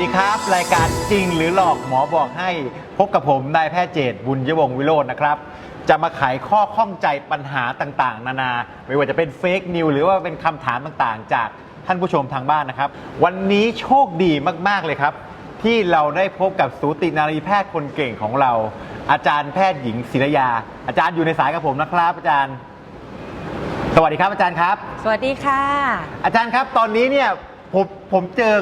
ดีครับ รายการจริงหรือหลอกหมอบอกให้พบกับผมนายแพทย์เจตบุญยวงศ์วิโรจน์นะครับ จะมาไขข้อข้องใจปัญหาต่างๆ นานา ไม่ว่าจะเป็นเฟกนิวหรือว่าเป็นคำถามต่างๆ จากท่านผู้ชมทางบ้านนะครับ วันนี้โชคดีมากๆเลยครับ ที่เราได้พบกับสูตินารีแพทย์คนเก่งของเรา อาจารย์แพทย์หญิงศิรยา อาจารย์อยู่ในสายกับผมนะครับ อาจารย์ สวัสดีครับอาจารย์ครับ สวัสดีค่ะ อาจารย์ครับตอนนี้เนี่ยผมผมเจอ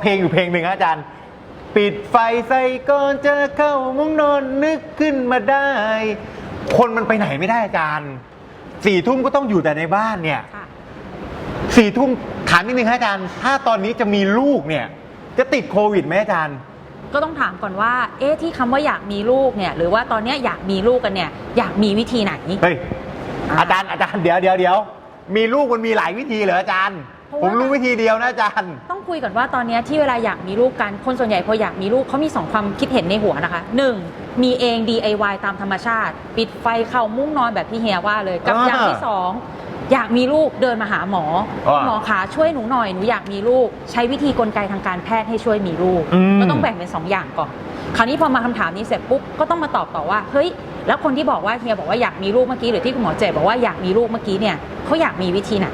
เพลงอยู่เพลงหนึ่งครับอาจารย์ ปิดไฟใส่ก่อนจะเข้ามุ้งนอนนึกขึ้นมาได้ คนมันไปไหนไม่ได้อาจารย์สี่ทุ่มก็ต้องอยู่แต่ในบ้านเนี่ยค่ะ สี่ทุ่มถามนิดนึงครับอาจารย์ ถ้าตอนนี้จะมีลูกเนี่ย จะติดโควิดไหมอาจารย์ ก็ต้องถามก่อนว่า เอ๊ะที่คำว่าอยากมีลูกเนี่ย หรือว่าตอนเนี้ยอยากมีลูกกันเนี่ย อยากมีวิธีไหน เฮ้ยอ่าอาจารย์อาจารย์เดี๋ยวเดี๋ยวเดี๋ยว มีลูกมันมีหลายวิธีเหรออาจารย์ เพราะผว่า มรู้วิธีเดียวนะอาจารย์ ต้องคุยก่อนว่าตอนเนี้ยที่เวลาอยากมีลูกกันคนส่วนใหญ่พออยากมีลูกเขามีสองความคิดเห็นในหัวนะคะ 1. มีเอง DIY ตามธรรมชาติ ปิดไฟเข้ามุ้งนอนแบบที่เฮียว่าเลยกับอ่าอย่างที่สองอยากมีลูกเดินมาหาหมออ่าหมอขาช่วยหนูหน่อยหนูอยากมีลูก ใช้วิธีกลไกทางการแพทย์ให้ช่วยมีลูก อืม ก็ต้องแบ่งเป็นสองอย่างก่อน คราวนี้พอมาคำถามนี้เสร็จปุ๊บก็ต้องมาตอบต่อว่าเฮ้ยแล้วคนที่บอกว่าเฮียบอกว่าอยากมีลูกเมื่อกี้หรือที่คุณหมอเจบอกว่าอยากมีลูกเมื่อกี้เนี่ยเขาอยากมีวิธีไหน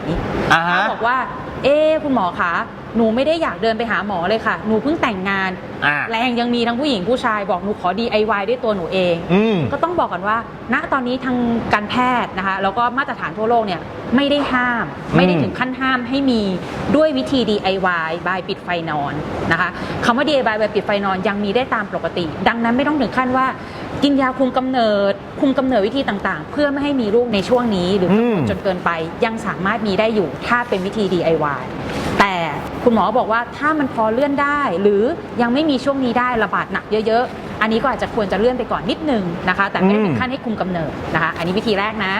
อ่าฮะเขาบอกว่า เอ๊ะคุณหมอคะ หนูไม่ได้อยากเดินไปหาหมอเลยค่ะ หนูเพิ่งแต่งงาน อ่า แรงยังมีทั้งผู้หญิงผู้ชายบอกหนูขอ DIY ด้วยตัวหนูเอง อืม ก็ต้องบอกก่อนว่า ณตอนนี้ทางการแพทย์นะคะแล้วก็มาตรฐานทั่วโลกเนี่ยไม่ได้ห้าม ไม่ได้ถึงขั้นห้ามให้มีด้วยวิธี DIY บายปิดไฟนอนนะคะคำว่า DIY บายปิดไฟนอนยังมีได้ตามปกติ ดังนั้นไม่ต้องถึงขั้นว่า กินยาคุมกำเนิด คุมกำเนิดวิธีต่างๆ เพื่อไม่ให้มีลูกในช่วงนี้หรืออม จนเกินไปยังสามารถมีได้อยู่ถ้าเป็นวิธี DIY แต่ คุณหมอบอกว่าถ้ามันพอเลื่อนได้ หรือยังไม่มีช่วงนี้ได้ระบาดหนักเยอะๆ อันนี้ก็อาจจะควรจะเลื่อนไปก่อนนิดนึงนะคะ แต่ไม่ได้ถึงขั้นให้คุมกำเนิดนะคะ อันนี้วิธีแรกนะ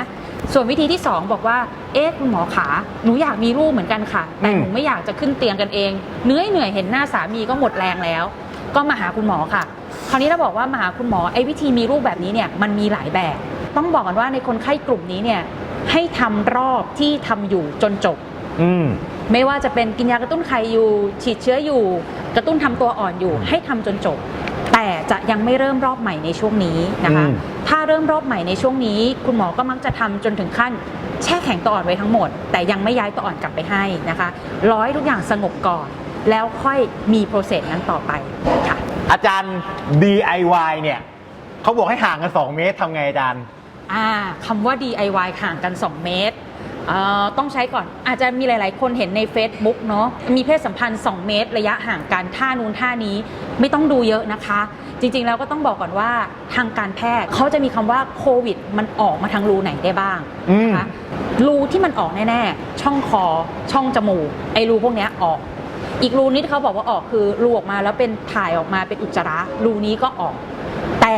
ส่วนวิธีที่ 2 บอกว่า เอ๊ะคุณหมอขาหนูอยากมีลูกเหมือนกันค่ะ แต่หนูไม่อยากจะขึ้นเตียงกันเองเหนื่อยเหนื่อยเห็นหน้าสามีก็หมดแรงแล้ว ก็มาหาคุณหมอค่ะ คราวนี้เราบอกว่ามาหาคุณหมอไอ้วิธีมีลูกแบบนี้เนี่ยมันมีหลายแบบ ต้องบอกกันว่าในคนไข้กลุ่มนี้เนี่ยให้ทำรอบที่ทำอยู่จนจบ อืม ไม่ว่าจะเป็นกินยากระตุ้นไข่อยู่ ฉีดเชื้ออยู่ กระตุ้นทำตัวอ่อนอยู่ ให้ทำจนจบ แต่จะยังไม่เริ่มรอบใหม่ในช่วงนี้นะคะ อืม ถ้าเริ่มรอบใหม่ในช่วงนี้ คุณหมอก็มักจะทำจนถึงขั้น แช่แข็งตัวอ่อนไว้ทั้งหมด แต่ยังไม่ย้ายตัวอ่อนกลับไปให้นะคะร้อยทุกอย่างสงบก่อน แล้วค่อยมีโปรเซสนั้นต่อไปค่ะ อาจารย์ DIY เนี่ยเขาบอกให้ห่างกัน 2 เมตรทำไงอาจารย์ อ่าคำว่า DIY ห่างกัน 2 เมตรเอ่อ ต้องใช้ก่อนอาจจะมีหลาย ๆ คนเห็นใน Facebook เนาะมีเพศสัมพันธ์ 2 เมตร ระยะห่างกันท่านู้นท่านี้ไม่ต้องดูเยอะนะคะ จริง ๆ แล้วก็ต้องบอกก่อนว่าทางการแพทย์เขาจะมีคำว่าโควิด มันออกมาทางรูไหนได้บ้างนะคะรูที่มันออกแน่ ๆ ช่องคอ ช่องจมูกไอ้รูพวกนี้ออก อีกรูนี้ที่เขาบอกว่าออกคือรูออกมาแล้วเป็นถ่ายออกมาเป็นอุจจาระรูนี้ก็ออก แต่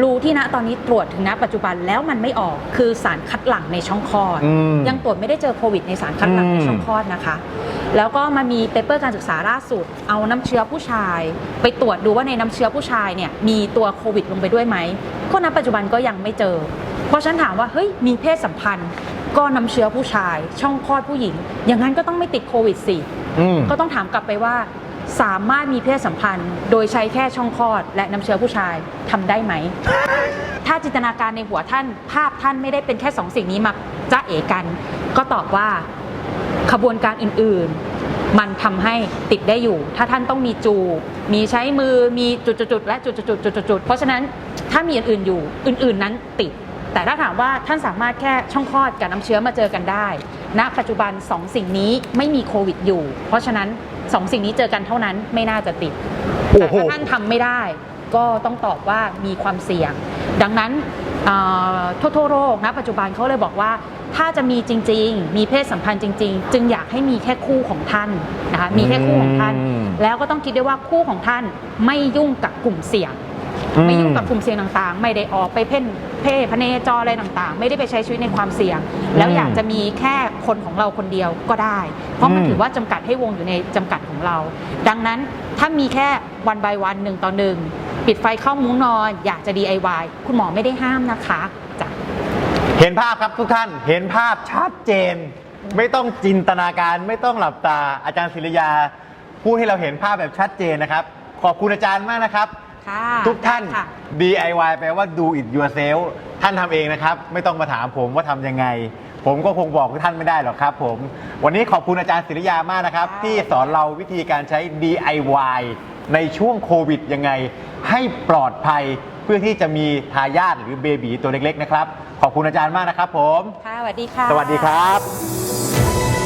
รูที่ณตอนนี้ตรวจถึงณปัจจุบันแล้วมันไม่ออกคือสารคัดหลั่งในช่องคลอด อืมยังตรวจไม่ได้เจอโควิดในสารคัดหลั่งในอืมช่องคลอดนะคะ แล้วก็มามีเปเปอร์การศึกษาล่าสุด เอาน้ำเชื้อผู้ชาย ไปตรวจดูว่าในน้ำเชื้อผู้ชายเนี่ยมีตัวโควิดลงไปด้วยไหมก็ณปัจจุบันก็ยังไม่เจอ เพราะฉันถามว่าเฮ้ยมีเพศสัมพันธ์ ก็น้ำเชื้อผู้ชาย ช่องคลอดผู้หญิง อย่างนั้นก็ต้องไม่ติดโควิดสิ อืม ก็ต้องถามกลับไปว่า สามารถมีเพศสัมพันธ์ โดยใช้แค่ช่องคลอด และน้ำเชื้อผู้ชายทำได้ไหม ถ้าจินตนาการในหัวท่านภาพท่านไม่ได้เป็นแค่สองสิ่งนี้มาจ้าเอกัน ก็ตอบว่าขบวนการอื่นๆ มันทำให้ติดได้อยู่ ถ้าท่านต้องมีจู มีใช้มือมีจุดๆและจุดๆๆๆเพราะฉะนั้นถ้ามีอื่นๆอยู่อื่นๆนั้นติด แต่ถ้าถามว่าท่านสามารถแค่ช่องคลอดกับน้ำเชื้อมาเจอกันได้ณปัจจุบัน 2 สิ่งนี้ไม่มีโควิดอยู่ เพราะฉะนั้น 2สิ่งนี้เจอกันเท่านั้นไม่น่าจะติดโอ้แต่โหถ้าท่านทำไม่ได้ ก็ต้องตอบว่ามีความเสี่ยง ดังนั้นเอ่อทั่วๆโลกณปัจจุบันเขาเลยบอกว่า ถ้าจะมีจริง ๆ มีเพศสัมพันธ์จริง ๆ จึงอยากให้มีแค่คู่ของท่านนะคะมีแค่คู่ของท่านอืมแล้วก็ต้องคิดด้วยว่าคู่ของท่านไม่ยุ่งกับกลุ่มเสี่ยง ไม่ยุ่งกับกลุ่มเสี่ยงต่างๆ ไม่ได้ออกไปเพ่นเพ่พเนจรอะไรต่างๆ ไม่ได้ไปใช้ชีวิตในความเสี่ยง แล้วอยากจะมีแค่คนของเราคนเดียวก็ได้ เพราะมันอืมถือว่าจำกัดให้วงอยู่ในจำกัดของเรา ดังนั้นถ้ามีแค่วันบายวันหนึ่งต่อหนึ่งปิดไฟเข้ามุ้งนอนอยากจะ DIY คุณหมอไม่ได้ห้ามนะคะจ้ะเห็นภาพครับทุกท่านเห็นภาพชัดเจน ไม่ต้องจินตนาการไม่ต้องหลับตาอาจารย์ศิริยาพูดให้เราเห็นภาพแบบชัดเจนนะครับ ขอบคุณอาจารย์มากนะครับ ค่ะทุกท่าน ค่ะ DIY แปลว่า do it yourself ท่านทำเองนะครับ ไม่ต้องมาถามผมว่าทำยังไง ผมก็คงบอกทุกท่านไม่ได้หรอกครับผม วันนี้ขอบคุณอาจารย์ศิริยามากนะครับ ค่ะที่สอนเราวิธีการใช้ DIY ในช่วงโควิดยังไง ให้ปลอดภัยเพื่อที่จะมีทายาทหรือเบบีตัวเล็กๆนะครับ ขอบคุณอาจารย์มากนะครับผม ค่ะสวัสดีค่ะ สวัสดีครับ